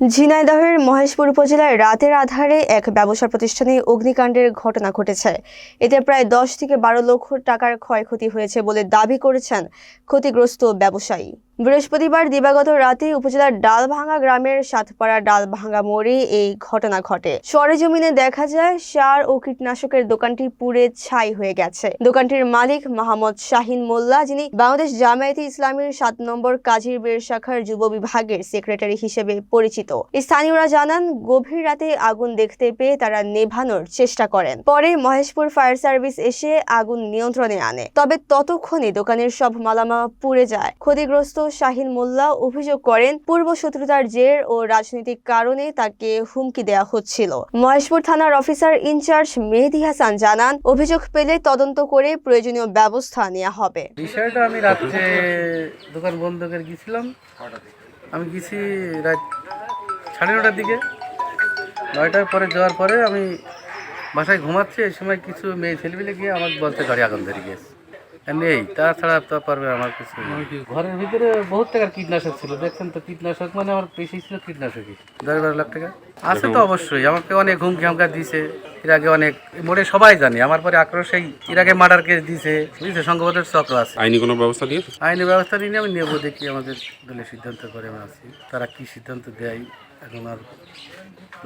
ঝিনাইদহের মহেশপুর উপজেলায় রাতের আধারে এক ব্যবসা প্রতিষ্ঠানে অগ্নিকাণ্ডের ঘটনা ঘটেছে। এতে প্রায় দশ থেকে বারো লক্ষ টাকার ক্ষয়ক্ষতি হয়েছে বলে দাবি করেছেন ক্ষতিগ্রস্ত ব্যবসায়ী। বৃহস্পতিবার দিবাগত রাতে উপজেলার ডালভাঙ্গা গ্রামের সাতপাড়া ডালভাঙ্গা মোড়ে এই ঘটনা ঘটে। সরেজমিনে দেখা যায়, সার ও কীটনাশকের দোকানটি পুড়ে ছাই হয়ে গেছে। দোকানটির মালিক মোহাম্মদ শাহিন মোল্লা, যিনি বাংলাদেশ জামায়াতে ইসলামীর সাত নম্বর কাজীর বের শাখার যুব বিভাগের সেক্রেটারি হিসেবে পরিচিত। স্থানীয়রা জানান, গভীর রাতে আগুন দেখতে পেয়ে তারা নেভানোর চেষ্টা করেন। পরে মহেশপুর ফায়ার সার্ভিস এসে আগুন নিয়ন্ত্রণে আনে। তবে ততক্ষণে দোকানের সব মালামাল পুড়ে যায়। ক্ষতিগ্রস্ত শাহিন মোল্লা অভিযোগ করেন, পূর্ব শত্রুতার জের ও রাজনৈতিক কারণে তাকে হুমকি দেওয়া হচ্ছিল। মহেশপুর থানার অফিসার ইনচার্জ মেহেদি হাসান জানান, অভিযোগ পেলে তদন্ত করে প্রয়োজনীয় ব্যবস্থা নেওয়া হবে। বিষয়টা আমি রাত্রে দোকান বন্ধ করে গেছিলাম। আমি গেছি সাড়ে নটার দিকে। নয়টার পরে যাওয়ার পরে আমি বাসায় ঘুমাচ্ছি, এই সময় কিছু মেয়ে ছেলেপিলে গিয়ে আমাকে বলতে গাড়ি আগুন ধরে গিয়েছে নেই তাছাড়া তো পারবে আমার কিছু ঘরের ভিতরে বহুত টাকার কীটনাশক ছিল দেখছেন তো কীটনাশক মানে আমার বেশি ছিল কীটনাশকই। দশ বারো লাখ টাকা? আছে তো অবশ্যই আমাকে অনেক হুমকি হামকা দিছে এর আগে অনেক মোড়ে সবাই জানে আমার পরে আক্রোশেই এর আগে মার্ডার কেস দিছে বুঝছে সংঘবদ্ধের চক্র আছে। আইনি কোনো ব্যবস্থা নিয়েছে? আইনি ব্যবস্থা নিয়ে আমি নেব দেখি আমাদের দলের সিদ্ধান্ত করে আমি আছি তারা কি সিদ্ধান্ত দেয় এখন আর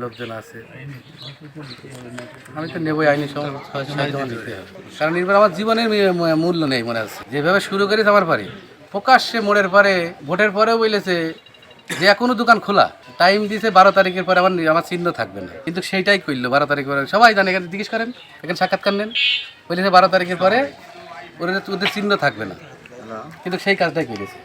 লোকজন আছে। আমি তো নেবই আইনি সাহায্য আমার নিতে হবে। কারণ এবার আমার জীবনের মূল্য নেই মনে আছে। যেভাবে শুরু করেছে আমার পারে প্রকাশ্যে মোড়ের পরে ভোটের পরেও বলেছে যে কোনো দোকান খোলা। টাইম দিয়েছে বারো তারিখের পরে আমার আমার চিহ্ন থাকবে না। কিন্তু সেইটাই করল বারো তারিখের পরে। সবাই জানে এখানে জিজ্ঞেস করেন এখানে সাক্ষাৎকার নেন। বলেছে বারো তারিখের পরে ওদের ওদের চিহ্ন থাকবে না। কিন্তু সেই কাজটাই করেছে।